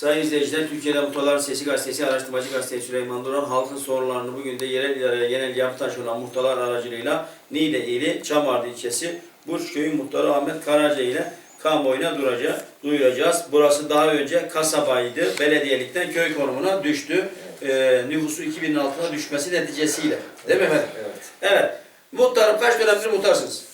Sayın izleyiciler, Türkiye'de Muhtarların Sesi Gazetesi, Araştırmacı Gazetesi Süleyman Duran halkın sorunlarını bugün de yerel idareye genel yapıtaş olan muhtarlar aracılığıyla Niğde ili Çamardı ilçesi Burç Köyü Muhtarı Ahmet Karaca ile kamuoyuna duracak, duyuracağız. Burası daha önce kasabaydı, belediyelikten köy konumuna düştü. Ee, nüfusu 2000'in altına düşmesi neticesiyle. Değil mi efendim? Evet. Evet. Muhtarım kaç dönemdir muhtarsınız?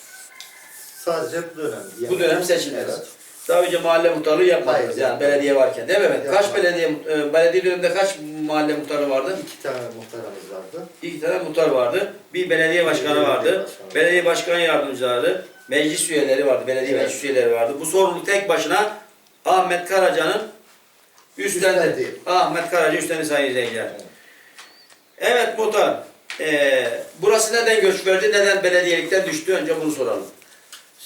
Sadece bu dönem. Bu dönem seçimdeniz. Evet. Daha önce mahalle muhtarlığı yapmadınız Hayır. yani belediye varken değil mi efendim? Kaç belediye, e, belediye döneminde kaç mahalle muhtarı vardı? İki tane muhtarımız vardı. İki tane muhtar vardı. Bir belediye başkanı belediye vardı. başkanı. Belediye başkan yardımcıları, meclis üyeleri vardı, belediye Evet. meclis üyeleri vardı. Bu sorumluluk tek başına Ahmet Karaca'nın üstlendi. Üstlendi. Ahmet Karaca üstlendi sayın izleyiciler. Evet. Evet muhtar. Ee, burası neden göç verdi, neden belediyelikten düştü? Önce bunu soralım.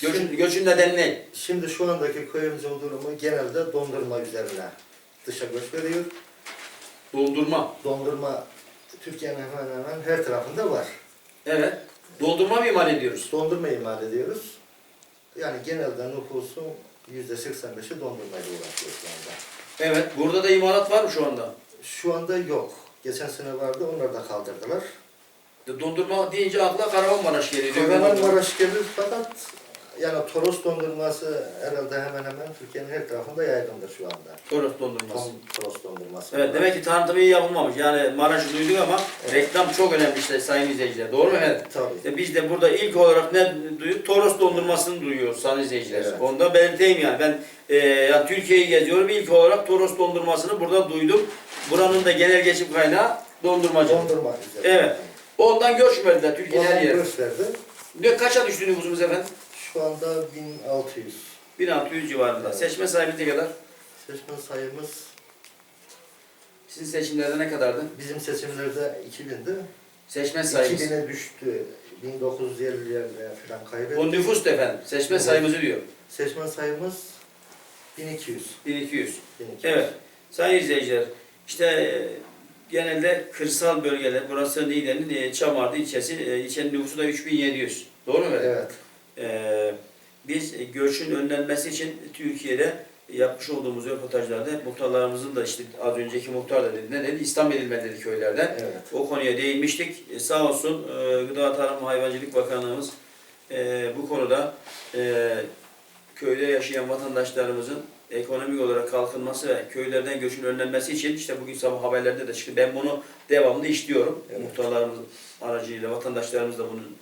Göçün, göçün nedeni ne? Şimdi şu andaki köyümüzün durumu genelde dondurma üzerine dışa göç veriyor. Doldurma. Dondurma Türkiye'nin hemen hemen her tarafında var. Evet. Doldurma mı imal ediyoruz? Dondurma imal ediyoruz. Yani genelde nüfusun yüzde 85'i dondurmayla uğraşıyor şu anda. Evet. Burada da imalat var mı şu anda? Şu anda yok. Geçen sene vardı, onları da kaldırdılar. Dondurma deyince akla Kahramanmaraş geliyor. Kahramanmaraş gelir fakat yani Toros dondurması herhalde hemen hemen Türkiye'nin her tarafında yaygındır şu anda. Toros dondurması. Tom, Toros dondurması. Evet demek ki tanıtımı iyi yapılmamış. Yani Maraş'ı duyduk ama Evet. reklam çok önemli işte sayın izleyiciler. Doğru mu efendim? Tabii. İşte biz de burada ilk olarak ne duyuyoruz? Toros dondurmasını duyuyoruz sayın izleyiciler. Evet. Onu da belirteyim yani. Ben e, yani Türkiye'yi geziyorum. İlk olarak Toros dondurmasını burada duydum. Buranın da genel geçim kaynağı dondurmacı. Dondurma. Evet. Ondan göç verdiler Türkiye'nin her Ondan yerine. gösterdi. Ne kaça düştü nüfusumuz efendim? Şu anda 1600. 1600 civarında. Evet. Seçme sayımız ne kadar? Seçmen sayımız Sizin seçimlerde ne kadardı? bizim seçimlerde 2000'di. Seçmen sayımız. 2000'e düştü. 1950'lerde falan kaybetti. O nüfus efendim. Seçmen Evet. sayımızı diyor. Seçmen sayımız 1200. 1200. 1200. Evet. Sayın izleyiciler, işte e, genelde kırsal bölgeler, burası Niğde'nin e, Çamardı ilçesi, e, ilçenin nüfusu da 3700. Doğru mu? Evet. Ee, biz e, göçün önlenmesi için Türkiye'de yapmış olduğumuz röportajlarda muhtarlarımızın da işte az önceki muhtar da dedi. Ne dedi? İslam edilmeli dedi köylerden. Evet. O konuya değinmiştik. E, sağ olsun e, Gıda Tarım Hayvancılık Bakanlığımız e, bu konuda e, köyde yaşayan vatandaşlarımızın ekonomik olarak kalkınması ve köylerden göçün önlenmesi için işte bugün sabah haberlerde de çıktı. Ben bunu devamlı işliyorum. Evet. Muhtarlarımız aracıyla vatandaşlarımız da bunun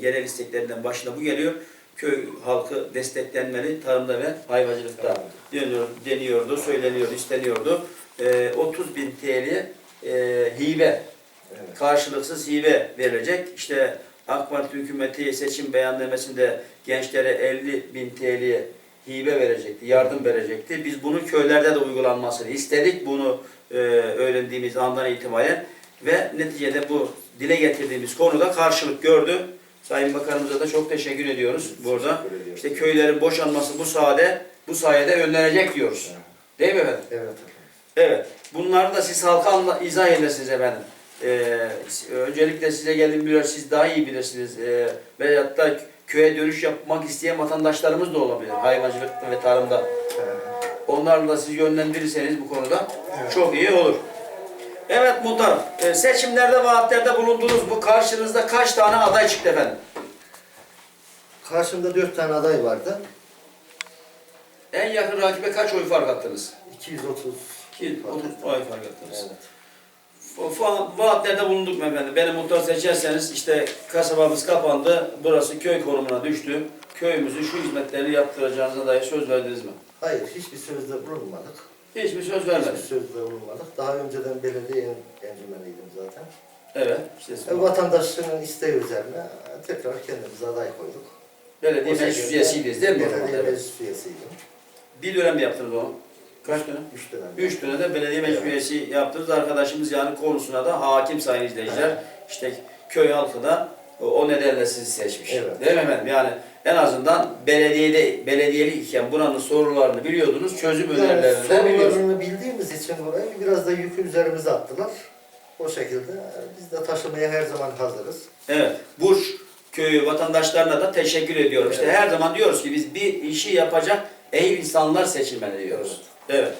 genel isteklerinden başına bu geliyor. Köy halkı desteklenmeli tarımda ve hayvancılıkta deniyor, deniyordu, söyleniyordu, isteniyordu. E, 30 bin TL e, hibe, Evet. karşılıksız hibe verilecek. İşte AK Parti hükümeti seçim beyannamesinde gençlere 50 bin TL hibe verecekti, yardım verecekti. Biz bunu köylerde de uygulanmasını istedik. Bunu e, öğrendiğimiz andan itibaren ve neticede bu dile getirdiğimiz konuda karşılık gördü. Sayın Bakanımıza da çok teşekkür ediyoruz burada. Teşekkür. İşte köylerin boşanması bu sayede bu sayede önlenecek diyoruz. Değil mi efendim? Evet. efendim. Evet. Bunları da siz halka anla, izah edersiniz efendim. Ee, öncelikle size geldim biraz siz daha iyi bilirsiniz. Ee, veyahut da köye dönüş yapmak isteyen vatandaşlarımız da olabilir. Hayvancılıkta ve tarımda. Evet. Onlarla da siz yönlendirirseniz bu konuda Evet. çok iyi olur. Evet muhtar, e, seçimlerde vaatlerde bulundunuz. Bu karşınızda kaç tane aday çıktı efendim? Karşımda dört tane aday vardı. En yakın rakibe kaç oy fark attınız? 230. Ki 30 oy fark attınız. Evet. Fa- Vaatlerde bulunduk mu efendim? Beni muhtar seçerseniz işte kasabamız kapandı, burası köy konumuna düştü. Köyümüzün şu hizmetleri yaptıracağınıza dair söz verdiniz mi? Hayır, hiçbir sözde bulunmadık. Hiçbir söz Hiçbir vermediniz. sözde bulunmadık. Daha önceden belediye en- encümeniydim zaten. Evet. işte E, vatandaşının isteği üzerine tekrar kendimize aday koyduk. belediye meclis üyesiydiniz değil mi? Belediye Evet. meclis üyesiydim. Bir dönem yaptınız onu? Kaç dönem? Üç dönem. Üç dönemde belediye meclis Evet. üyesi yaptınız. Arkadaşımız yani konusuna da hakim sayın izleyiciler. İşte köy halkı da o- nedenle sizi seçmiş. Evet. Değil mi efendim? Yani en azından belediyede belediyelik iken buranın sorunlarını biliyordunuz, çözüm Yani önerilerini de sorunlarını bildiğimiz için burayı biraz da yükü üzerimize attılar. O şekilde biz de taşımaya her zaman hazırız. Evet. Burç köyü vatandaşlarına da teşekkür ediyorum. İşte Evet. her zaman diyoruz ki biz bir işi yapacak ehil insanlar seçilmeli diyoruz. Evet. Evet.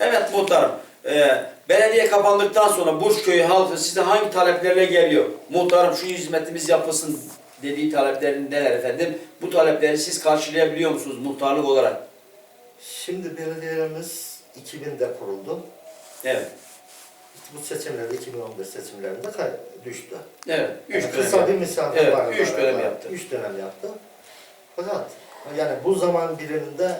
Evet muhtarım. Ee, belediye kapandıktan sonra Burçköy halkı size hangi taleplerle geliyor? Muhtarım şu hizmetimiz yapılsın dediği taleplerin neler efendim? Bu talepleri siz karşılayabiliyor musunuz muhtarlık olarak? Şimdi belediyelerimiz 2000'de kuruldu. Evet. Bu seçimlerde 2015 seçimlerinde kay- düştü. Evet. Üç Yani dönem kısa bir yaptı. misafir Evet, var. üç dönem yaptı. Üç dönem yaptı. Fakat yani bu zaman diliminde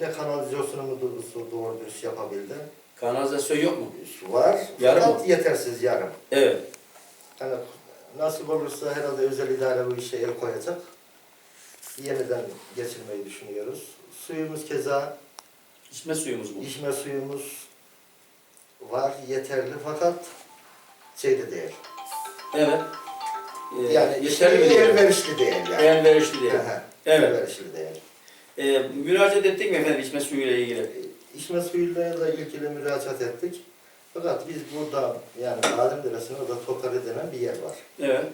ne kanalizasyonumu doğrusu doğru dürüst yapabildi. Kanalizasyon yok mu? Var. Yarım fakat yetersiz yarım. Evet. Yani nasip olursa herhalde özel idare bu işe el koyacak. Yeniden geçirmeyi düşünüyoruz. Suyumuz keza, İçme suyumuz mu? içme suyumuz var, yeterli fakat şeyde değil. Evet. Ee, Yani yeterli mi şey, değil? elverişli değil yani. Elverişli değil. Aha, Evet. Elverişli değil. Ee, müracaat ettik mi efendim içme suyuyla ilgili? İçme suyuyla da ilgili müracaat ettik. Fakat biz burada yani Adem Deresi'nin orada Tokari denen bir yer var. Evet.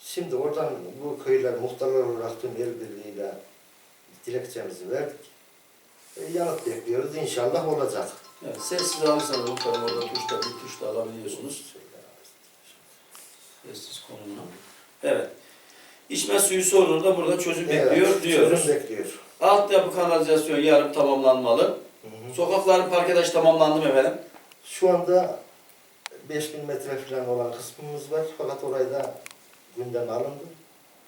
Şimdi oradan bu köyler muhtarlar olarak tüm el birliğiyle dilekçemizi verdik. E, yanıt bekliyoruz. İnşallah olacak. Evet. Sessiz alırsanız muhtarım orada tuşla bir tuşla alabiliyorsunuz. Sessiz konumuna. Evet. İçme suyu sorunu da burada çözüm bekliyor Evet, diyoruz. Çözüm bekliyor. Altyapı kanalizasyon yarım tamamlanmalı. Hı hı. Sokakların parkedaşı tamamlandı mı efendim? Şu anda 5000 metre falan olan kısmımız var. Fakat orayı da gündeme alındı.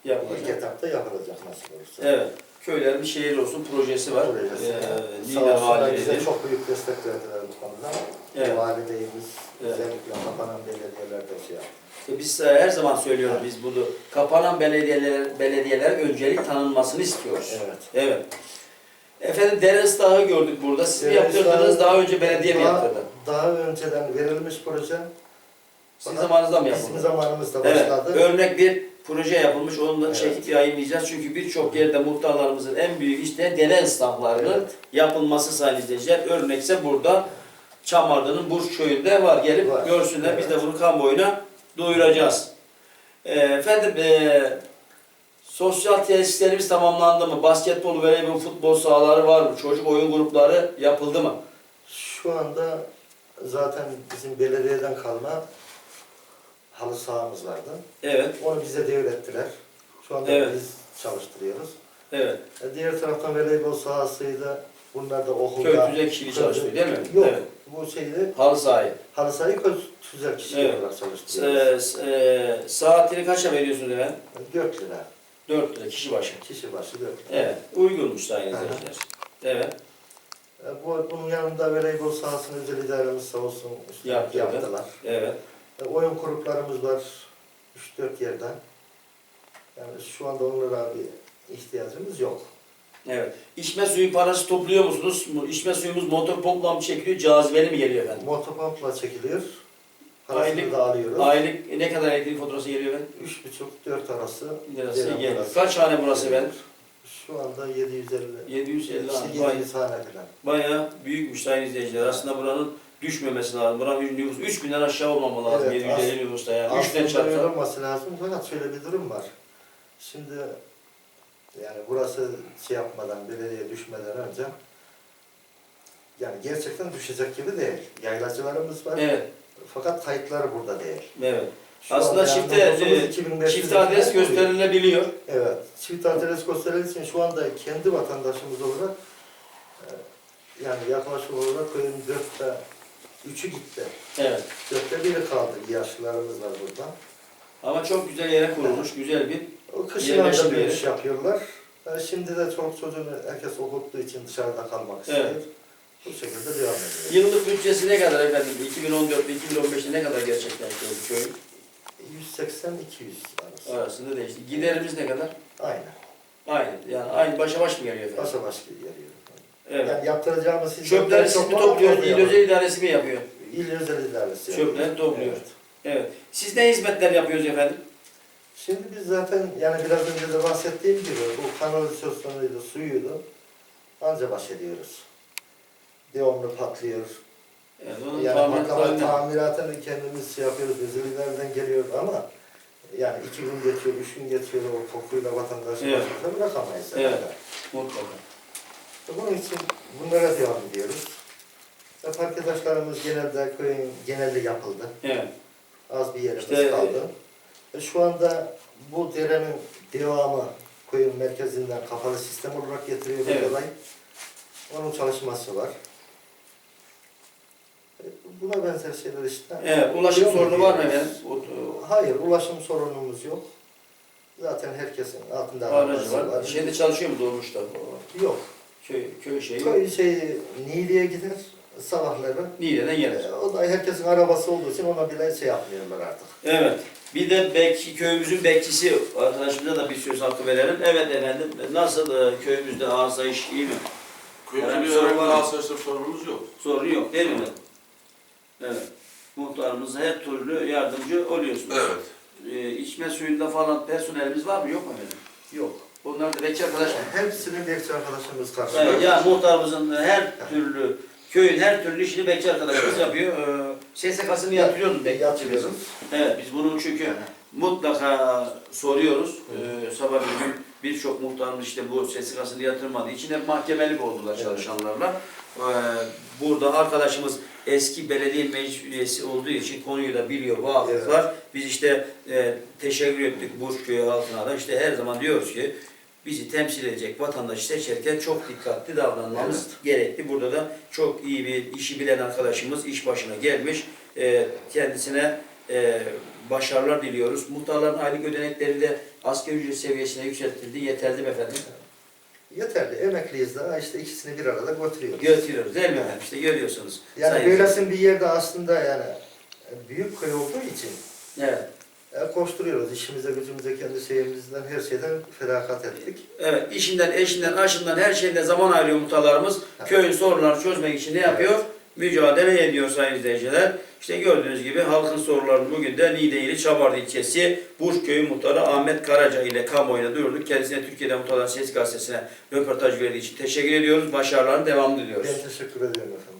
İlk Yapılacak. etapta yapılacak nasıl olursa. Evet. Köylerin bir şehir olsun projesi var. Projesi. Ee, Sağ olsunlar bize çok büyük destek verdiler bu konuda. Evet. Valideyimiz, Evet. özellikle kapanan belediyeler de şey yaptı. İşte Biz e, her zaman söylüyoruz biz bunu. Kapanan belediyeler, belediyeler öncelik tanınmasını istiyoruz. Evet. Evet. Efendim dere ıslahı gördük burada. Siz mi Dere yaptırdınız, ıslahı- daha önce belediye mi Daha- yaptırdı? Daha önceden verilmiş proje. Sizin Fakat zamanınızda mı Bizim yapıldı? zamanımızda Evet, başladı. örnek bir proje yapılmış. Onu da Evet. çekip yayınlayacağız. Çünkü birçok yerde muhtarlarımızın en büyük işte dere ıslahlarının Evet. yapılması sayın izleyiciler. Örnekse burada Çamarlı'nın Burç köyünde var. Gelip Var. görsünler. Biz Evet. de bunu kamuoyuna duyuracağız. Ee, efendim ee, sosyal tesislerimiz tamamlandı mı? Basketbol, voleybol, futbol sahaları var mı? Çocuk oyun grupları yapıldı mı? Şu anda zaten bizim belediyeden kalma halı sahamız vardı. Evet, Onu bize devrettiler. Şu anda Evet. biz çalıştırıyoruz. evet. E, Diğer taraftan voleybol sahasıyla bunlar da okulda... Köy tüzel kişi çalışıyor değil mi? Yok. Evet. Bu şeyde Halı sahayı. halı sahayı köy tüzel kişi Evet. olarak Ee, çalıştırıyoruz. s- ee, saatini kaça veriyorsunuz efendim? 4 lira. 4 lira kişi başı. Kişi başı 4 lira. Evet, uygunmuş sayın Aha. izleyiciler. Evet, E, Bu, bunun yanında voleybol sahasını özel idaremiz sağ olsun Yaptırdı. yaptılar. evet. E, oyun gruplarımız var 3-4 yerden. Yani şu anda onlara bir ihtiyacımız yok. Evet. İçme suyu parası topluyor musunuz? Mu- İçme suyumuz motor pompla mı çekiliyor, cazibeli mi geliyor efendim? Motopompla çekiliyor. Parasını Aylık- da alıyoruz. Aylık ne kadar elektrik faturası geliyor efendim? 3,5-4 arası. Lirası gelen geliyor. parası. Kaç hane burası efendim? Şu anda 750. 750 işte hane. Bay- 700 hane falan. Bayağı büyükmüş sayın izleyiciler. Aslında buranın düşmemesi lazım. Buranın nüfus 3000'den aşağı olmamalı lazım. Evet, 750 nüfusta yani. 3'ten Aslında öyle çarpsa. olması lazım fakat şöyle bir durum var. Şimdi yani burası şey yapmadan, belediye düşmeden önce yani gerçekten düşecek gibi değil. Yaylacılarımız var. Evet, Fakat kayıtları burada değil. evet. Şu Aslında çifte, e, 2500 Çift adres gösterilebiliyor. Evet. Çift adres gösterildiği için şu anda kendi vatandaşımız olarak e, yani yaklaşık olarak köyün dörtte üçü gitti. Evet. Dörtte biri kaldı. Yaşlılarımız var burada. Ama çok güzel yere kurulmuş, güzel bir O Yerleşim anda dönüş yeri. yapıyorlar. E, şimdi de çoluk çocuğunu herkes okuttuğu için dışarıda kalmak istiyor. Evet. Bu şekilde devam ediyor. Yıllık bütçesi ne kadar efendim? 2014 ile 2015'te ne kadar gerçekleşti bu köyün 180-200 arası. arasında değişti. Giderimiz ne kadar? Aynen. Aynı. Yani aynı başa baş mı geliyor efendim? Başa baş geliyor. Evet. Yani yaptıracağımız hizmetler siz çok mi var, topluyorsunuz? İl özel idaresi mi yapıyor? İl özel idaresi. Çöpleri topluyor. Evet. Evet. Siz ne hizmetler yapıyoruz efendim? Şimdi biz zaten yani biraz önce de bahsettiğim gibi bu kanalizasyonuydu, suyuydu. Anca baş ediyoruz. Devamlı patlıyor. Evet, onun Yani tamamen- tamiratını kendimiz şey yapıyoruz, özelliklerden geliyor ama yani iki gün geçiyor, üç gün geçiyor o kokuyla vatandaşı Evet. bırakamayız. Evet. mutlaka. Bunun için bunlara devam ediyoruz. E, Arkadaşlarımız genelde köyün genelde yapıldı. Evet. Az bir yerimiz İşte- kaldı. E, şu anda bu derenin devamı köyün merkezinden kapalı sistem olarak getiriyor Evet. olay. Onun çalışması var. E, Buna benzer şeyler işte. Evet. Ulaşım mu sorunu var mı efendim? Hayır, ulaşım sorunumuz yok. Zaten herkesin altında Aracı arabası var. Şeyde çalışıyor mu Doğmuş'ta? Yok. Köy, köy şeyi. Köy şey Niğde'ye gider sabahları. Niğde'den gelir. E, O da herkesin arabası olduğu için ona bile şey yapmıyorlar artık. Evet. Bir de bekçi, köyümüzün bekçisi arkadaşımıza da bir söz hakkı verelim. Evet efendim. Nasıl e, köyümüzde asayiş iyi mi? Köyümüzde Yani bir sorun var asayişte sorunumuz yok. Sorun yok değil mi? Evet. Muhtarımıza her türlü yardımcı oluyorsunuz. Evet. Ee, içme suyunda falan personelimiz var mı yok mu efendim? Yok. Onlar da bekçi arkadaş? Hepsini bekçi arkadaşımız karşılıyor. Evet, yani muhtarımızın her türlü köyün her türlü işini bekçi arkadaşımız yapıyor. Ee, SSK'sını yatırıyoruz bekçi. Yatırıyoruz. Evet biz bunu çünkü mutlaka soruyoruz. Ee, sabah bir gün birçok muhtarımız işte bu SSK'sını yatırmadığı için hep mahkemelik oldular Evet. çalışanlarla. Ee, burada arkadaşımız eski belediye meclis üyesi olduğu için konuyu da biliyor, vakıflar. Biz işte e, teşekkür ettik Burçköy halkına da işte her zaman diyoruz ki bizi temsil edecek vatandaşı seçerken çok dikkatli davranmamız gerekli. Burada da çok iyi bir işi bilen arkadaşımız iş başına gelmiş. Ee, kendisine e, başarılar diliyoruz. Muhtarların aylık ödenekleri de asgari ücret seviyesine yükseltildi. Yeterli mi efendim? Yeterli. Emekliyiz daha işte ikisini bir arada götürüyoruz. Götürüyoruz değil mi efendim? İşte görüyorsunuz. Yani böylesin bir yerde aslında yani e, büyük köy olduğu için Evet. E, koşturuyoruz. İşimize, gücümüze, kendi şeyimizden, her şeyden feragat ettik. Evet, işinden, eşinden, aşından her şeyde zaman ayırıyor muhtarlarımız. Evet. Köyün sorunlarını çözmek için ne yapıyor? Mücadele ediyor sayın izleyiciler. İşte gördüğünüz gibi halkın sorularını bugün de Niğde ili Çabardı ilçesi Burçköy muhtarı Ahmet Karaca ile kamuoyuna duyurduk. Kendisine Türkiye'de Muhtarlar Ses Gazetesi'ne röportaj verdiği için teşekkür ediyoruz. Başarılarının devamını diliyoruz. Ben teşekkür ediyorum efendim.